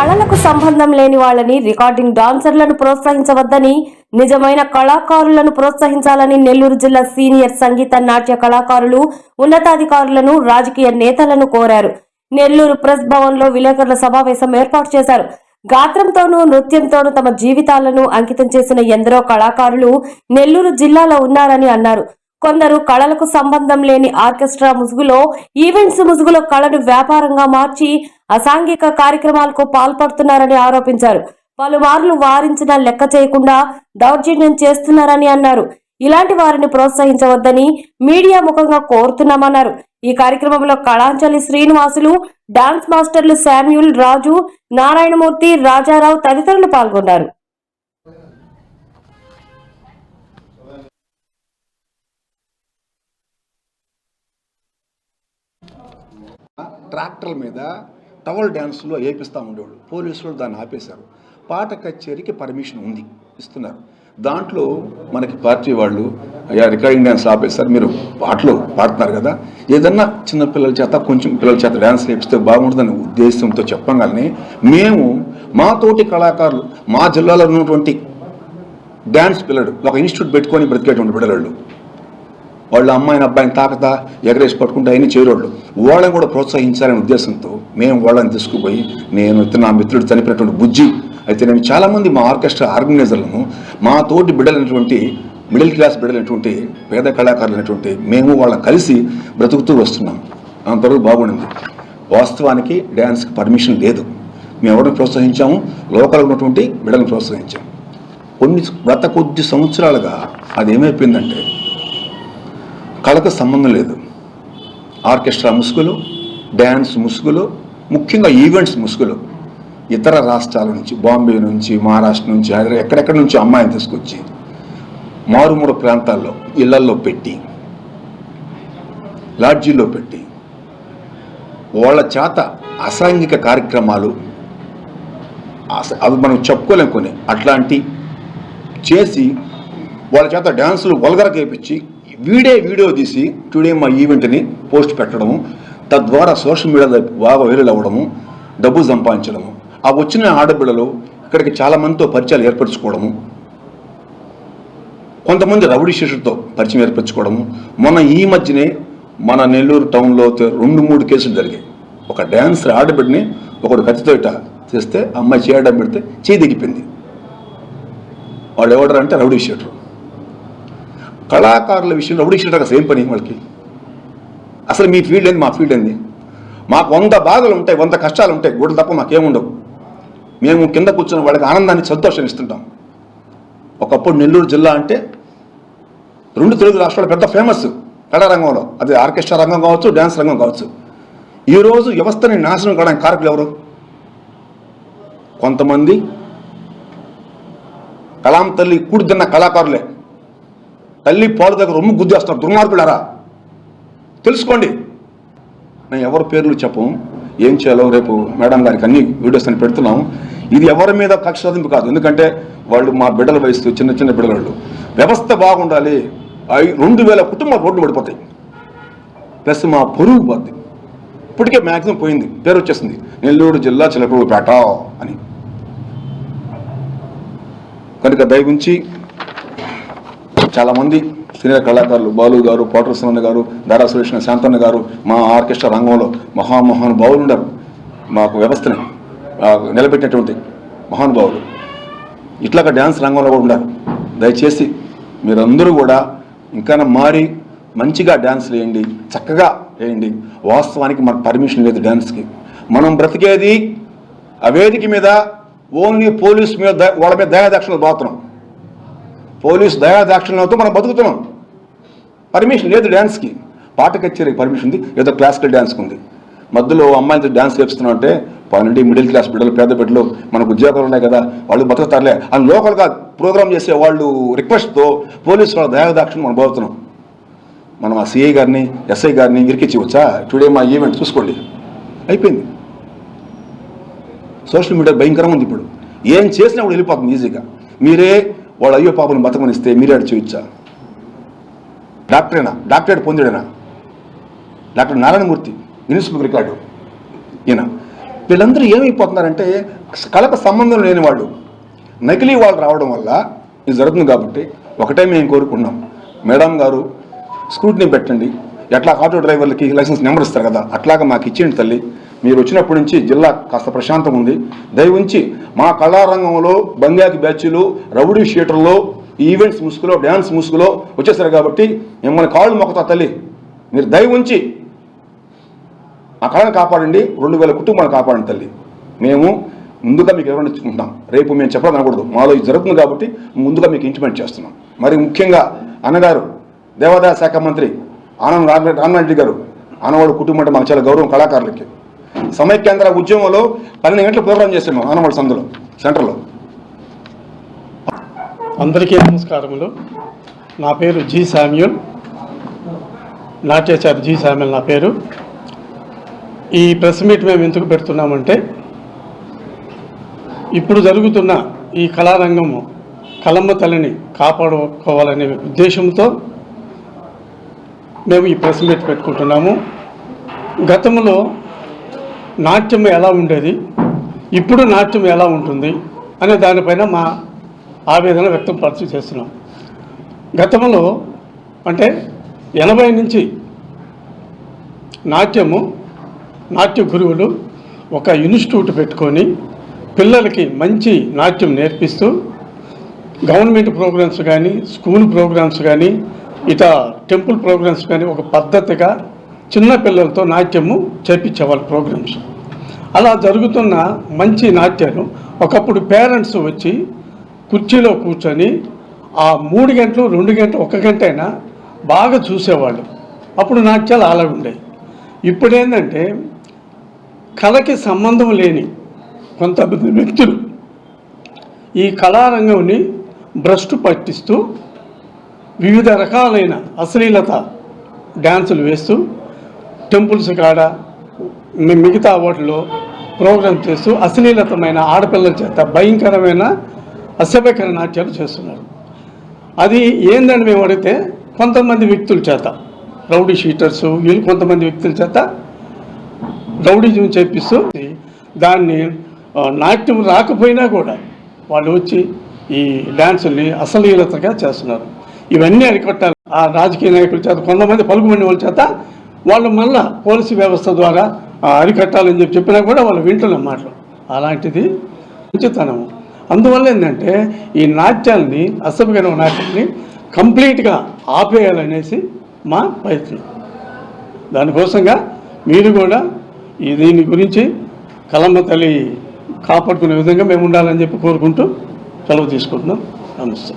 కళలకు సంబంధం లేని వాళ్ళని రికార్డింగ్ డాన్సర్లను ప్రోత్సహించవద్దని నిజమైన కళాకారులను ప్రోత్సహించాలని నెల్లూరు జిల్లా సీనియర్ సంగీత నాట్య కళాకారులు ఉన్నతాధికారులను రాజకీయ నేతలను కోరారు. నెల్లూరు ప్రెస్ భవన్లో విలేకరుల సమావేశం ఏర్పాటు చేశారు. గాత్రంతోనూ నృత్యంతోనూ తమ జీవితాలను అంకితం చేసిన ఎందరో కళాకారులు నెల్లూరు జిల్లాలో ఉన్నారని అన్నారు. కొందరు కళలకు సంబంధం లేని ఆర్కెస్ట్రా ముసుగులో ఈవెంట్స్ ముసుగులో కళను వ్యాపారంగా మార్చి అసాంఘిక కార్యక్రమాలకు పాల్పడుతున్నారని ఆరోపించారు. పలుమార్లు వారించిన లెక్క చేయకుండా దౌర్జన్యం చేస్తున్నారని అన్నారు. ఇలాంటి వారిని ప్రోత్సహించవద్దని మీడియా ముఖంగా కోరుతున్నామన్నారు. ఈ కార్యక్రమంలో కళాంజలి శ్రీనివాసులు డాన్స్ మాస్టర్లు శామ్యూల్ రాజు నారాయణమూర్తి రాజారావు తదితరులు పాల్గొన్నారు. ట్రాక్టర్ల మీద టవల్ డ్యాన్స్లో వేపిస్తూ ఉండేవాళ్ళు. పోలీసులు దాన్ని ఆపేశారు. పాట కచేరీకి పర్మిషన్ ఉంది ఇస్తున్నారు. దాంట్లో మనకి పార్టీ వాళ్ళు అయ్యా రికార్డింగ్ డ్యాన్స్ ఆపేస్తారు మీరు పాటలు పాడుతున్నారు కదా. ఏదన్నా చిన్న పిల్లల చేత కొంచెం పిల్లల చేత డ్యాన్స్ నేర్పిస్తే బాగుంటుందనే ఉద్దేశంతో చెప్పగానే మేము మా తోటి కళాకారులు మా జిల్లాలో ఉన్నటువంటి డ్యాన్స్ పిల్లడు ఒక ఇన్స్టిట్యూట్ పెట్టుకొని బ్రతికేటువంటి పిల్లలు వాళ్ళ అమ్మాయిని అబ్బాయిని తాకత ఎగరేసి పట్టుకుంటే అయినా చేరోళ్ళు. వాళ్ళని కూడా ప్రోత్సహించాలనే ఉద్దేశంతో మేము వాళ్ళని తీసుకుపోయి నేను ఇతను నా మిత్రుడు చనిపోయినటువంటి బుజ్జి అయితే నేను చాలామంది మా ఆర్కెస్ట్రా ఆర్గనైజర్లను మా తోటి బిడ్డలైనటువంటి మిడిల్ క్లాస్ బిడ్డలైనటువంటి పేద కళాకారులైనటువంటి మేము వాళ్ళని కలిసి బ్రతుకుతూ వస్తున్నాం. అంతవరకు బాగుండింది. వాస్తవానికి డ్యాన్స్కి పర్మిషన్ లేదు. మేము ఎవరిని ప్రోత్సహించాము? లోకల్ ఉన్నటువంటి బిడ్డలను ప్రోత్సహించాము కొన్ని గత కొద్ది సంవత్సరాలుగా అది ఏమైపోయిందంటే కళకు సంబంధం లేదు. ఆర్కెస్ట్రా ముసుగులు డ్యాన్స్ ముసుగులు ముఖ్యంగా ఈవెంట్స్ ముసుగులు. ఇతర రాష్ట్రాల నుంచి బాంబే నుంచి మహారాష్ట్ర నుంచి హైదరాబాద్ ఎక్కడెక్కడి నుంచి అమ్మాయిని తీసుకొచ్చి మారుమూల ప్రాంతాల్లో ఇళ్ళల్లో పెట్టి లాడ్జీల్లో పెట్టి వాళ్ళ చేత అసాంఘిక కార్యక్రమాలు అవి మనం చెప్పుకోలేం కొన్ని. అట్లాంటి చేసి వాళ్ళ చేత డ్యాన్సులు వల్గర చేపించి వీడే వీడియో తీసి టుడే మా ఈవెంట్ని పోస్ట్ పెట్టడము తద్వారా సోషల్ మీడియాలో బాగా వైరల్ అవ్వడము డబ్బు సంపాదించడము ఆ వచ్చిన ఆడపిల్లలు ఇక్కడికి చాలామందితో పరిచయాలు ఏర్పరచుకోవడము కొంతమంది రౌడీ శిష్యులతో పరిచయం ఏర్పరచుకోవడము. మొన్న ఈ మధ్యనే మన నెల్లూరు టౌన్లో రెండు మూడు కేసులు జరిగాయి. ఒక డ్యాన్సర్ ఆడబిడ్డని ఒకడు కత్తితో ఇట్ట చేస్తే అమ్మాయి చేయడం పెడితే చేయి దిగిపోయింది వాళ్ళు ఎవడరంటే రౌడీ షీటర్ కళాకారుల విషయంలో రౌడీ షీటర్ సేమ్ పని వాళ్ళకి? అసలు మీ ఫీల్డ్ ఏంది? మా ఫీల్డ్ ఏంది? మాకు వంద బాధలు ఉంటాయి వంద కష్టాలు ఉంటాయి గుడ్లు తప్ప మాకేముండవు. మేము కింద కూర్చొని వాళ్ళకి ఆనందాన్ని సంతోషం ఇస్తుంటాం. ఒకప్పుడు నెల్లూరు జిల్లా అంటే రెండు తెలుగు రాష్ట్రాలు పెద్ద ఫేమస్ కళారంగంలో అది ఆర్కెస్ట్రా రంగం కావచ్చు డ్యాన్స్ రంగం కావచ్చు. ఈరోజు వ్యవస్థని నాశనం కావడానికి కారకులు ఎవరు? కొంతమంది కలాం తల్లి కూడి కళాకారులే. తల్లి పాలు దగ్గర రొమ్ము గుద్దేస్తున్నారు. దుర్మార్గులారా? తెలుసుకోండి. నేను ఎవరి పేర్లు చెప్పం? ఏం చేయాలో రేపు మేడం గారికి అన్ని వీడియోస్ అని పెడుతున్నాం. ఇది ఎవరి మీద కక్ష సాధింపు కాదు. ఎందుకంటే వాళ్ళు మా బిడ్డల వయసు చిన్న చిన్న బిడ్డలు వ్యవస్థ బాగుండాలి. రెండు వేల కుటుంబాలు రోడ్లు పడిపోతాయి. ప్లస్ మా పొరుగు పోద్ది ఇప్పటికే మ్యాక్సిమం పోయింది. పేరు వచ్చేసింది. నెల్లూరు జిల్లా చిలకూరుపేట అని. కనుక దయవుంచి చాలామంది సీనియర్ కళాకారులు బాలు గారు పోటర్ గారు దారా సురేష్ శాంతన్న గారు మా ఆర్కెస్ట్రా రంగంలో మహామహానుభావులు ఉన్నారు మాకు వ్యవస్థని నిలబెట్టినటువంటి మహానుభావులు. ఇట్లాగా డ్యాన్స్ రంగంలో కూడా ఉన్నారు దయచేసి మీరందరూ కూడా ఇంకా మారి మంచిగా డ్యాన్స్ వేయండి చక్కగా వేయండి. వాస్తవానికి మనకు పర్మిషన్ లేదు డ్యాన్స్కి. మనం బ్రతికేది ఆ వేదిక మీద ఓన్లీ పోలీస్ మీద వాళ్ళ మీద దయాదాక్షిణలు పోతున్నాం పోలీసు దయాదాక్షిణ్యంతో మనం బతుకుతున్నాం. పర్మిషన్ లేదు డ్యాన్స్కి పాట కచేరీకి పర్మిషన్ ఉంది ఏదో క్లాసికల్ డ్యాన్స్కి ఉంది మధ్యలో అమ్మాయితో డ్యాన్స్ చేపిస్తున్నాం అంటే పన్నెండు మిడిల్ క్లాస్ బిడ్డలు పేద బిడ్డలు మనకు ఉద్యోగాలు ఉన్నాయి కదా వాళ్ళు బతుకుతారులే అని లోకల్గా ప్రోగ్రామ్ చేసే వాళ్ళు రిక్వెస్ట్తో పోలీసు వాళ్ళ దయాదాక్షిణ్యం మనం బతుకుతున్నాం మనం ఆ సిఐ గారిని ఎస్ఐ గారిని ఇరికిచ్చి వచ్చా టుడే మా ఈవెంట్ చూసుకోండి. అయిపోయింది. సోషల్ మీడియా భయంకరంగా ఉంది ఇప్పుడు. ఏం చేసినా కూడా వెళ్ళిపోతుంది ఈజీగా మీరే వాళ్ళు అయ్యో పాపను బతకమనిస్తే మీరే అడిచి చూపించా. డాక్టరేనా? Doctorate పొందాడేనా? Doctor Narayanamurthy Guinness book record. ఈయన. వీళ్ళందరూ ఏమైపోతున్నారంటే కళకు సంబంధం లేని వాళ్ళు. నకిలీ వాళ్ళు రావడం వల్ల ఇది జరుగుతుంది కాబట్టి ఒకటే మేము కోరుకున్నాం మేడం గారు స్క్రూటినీ పెట్టండి. ఎట్లా ఆటో డ్రైవర్లకి లైసెన్స్ నెంబర్ ఇస్తారు కదా అట్లాగా మాకు ఇచ్చేయండి తల్లి. మీరు వచ్చినప్పటి నుంచి జిల్లా కాస్త ప్రశాంతంగా ఉంది. దయ ఉంచి మా కళారంగంలో బంగాకి బ్యాచ్లు రౌడీ షీటర్లో ఈవెంట్స్ ముసుగులో డ్యాన్స్ ముసుగులో వచ్చేసారు కాబట్టి మిమ్మల్ని కాళ్ళు మొక్కుతా తల్లి. మీరు దయ ఉంచి ఆ కళను కాపాడండి. రెండు వేల కుటుంబాలను కాపాడండి తల్లి. మేము ముందుగా మీకు ఎవరైనా ఇచ్చుకుంటున్నాం రేపు మేము చెప్పడం అనకూడదు మాలో ఇది జరుగుతుంది కాబట్టి ముందుగా మీకు ఇంటిమేట్ చేస్తున్నాం. మరి ముఖ్యంగా అన్నగారు దేవాదాయ శాఖ మంత్రి ఆనంద్ రామ రామరెడ్డి గారు ఆనవాడు కుటుంబం అంటే మాకు చాలా గౌరవం కళాకారులకి. సమైక్యాంధ్ర ఉద్యమంలో పన్నెండు గంటలు ప్రోగ్రామ్ చేసాము ఆనవాడు సందులో సెంటర్లో. అందరికీ నమస్కారములు. నా పేరు జి శామ్యూల్ నాట్యాచార్య జి శామ్యూల్ నా పేరు. ఈ ప్రెస్ మీట్ మేము ఎందుకు పెడుతున్నామంటే ఇప్పుడు జరుగుతున్న ఈ కళారంగము కలమ్మ తల్లిని కాపాడుకోవాలనే ఉద్దేశంతో మేము ఈ ప్రెస్ మీట్ పెట్టుకుంటున్నాము. గతంలో నాట్యం ఎలా ఉండేది? ఇప్పుడు నాట్యం ఎలా ఉంటుంది? అనే దానిపైన మా ఆవేదన వ్యక్తం చేస్తున్నాం. గతంలో అంటే ఎనభై నుంచి నాట్యము నాట్య గురువులు ఒక ఇన్స్టిట్యూట్ పెట్టుకొని పిల్లలకి మంచి నాట్యం నేర్పిస్తూ గవర్నమెంట్ ప్రోగ్రామ్స్ కానీ స్కూల్ ప్రోగ్రామ్స్ కానీ ఇట టెంపుల్ ప్రోగ్రామ్స్ కానీ ఒక పద్ధతిగా చిన్న పిల్లలతో నాట్యము చేపించేవాళ్ళు ప్రోగ్రామ్స్. అలా జరుగుతున్న మంచి నాట్యాలు. ఒకప్పుడు పేరెంట్స్ వచ్చి కుర్చీలో కూర్చొని ఆ మూడు గంటలు రెండు గంటలు ఒక గంట అయినా బాగా చూసేవాళ్ళు. అప్పుడు నాట్యాలు అలా ఉండేవి. ఇప్పుడు ఏంటంటే కళకి సంబంధం లేని కొంతమంది వ్యక్తులు ఈ కళారంగంని భ్రష్టు పట్టిస్తూ వివిధ రకాలైన అశ్లీలత డ్యాన్సులు వేస్తూ టెంపుల్స్ కాడ మిగతా వాటిలో ప్రోగ్రామ్ చేస్తూ అశ్లీలతమైన ఆడపిల్లల చేత భయంకరమైన అసభ్యకర నాట్యాలు చేస్తున్నారు. అది ఏందని మేము అడిగితే కొంతమంది వ్యక్తుల చేత రౌడీ షీటర్స్ వీళ్ళు కొంతమంది వ్యక్తుల చేత రౌడీజం చేపిస్తూ దాన్ని నాట్యం రాకపోయినా కూడా వాళ్ళు వచ్చి ఈ డ్యాన్సుల్ని అసలీలతగా చేస్తున్నారు. ఇవన్నీ అరికట్టాలి. ఆ రాజకీయ నాయకుల చేత కొంతమంది పలుకుమని వాళ్ళ చేత వాళ్ళు మళ్ళా పోలీసు వ్యవస్థ ద్వారా అరికట్టాలని చెప్పి చెప్పినా కూడా వాళ్ళు వింటున్న మాటలు. అలాంటిది మంచితనము. అందువల్ల ఏంటంటే ఈ నాట్యాన్ని అసభ్యకరమైన నాట్యాన్ని కంప్లీట్గా ఆపేయాలనేసి మా ప్రయత్నం. దానికోసంగా మీరు కూడా ఈ దీని గురించి కలమ్మ తల్లి కాపాడుకునే విధంగా మేము ఉండాలని చెప్పి కోరుకుంటూ సెలవు తీసుకుంటున్నాం. నమస్తే.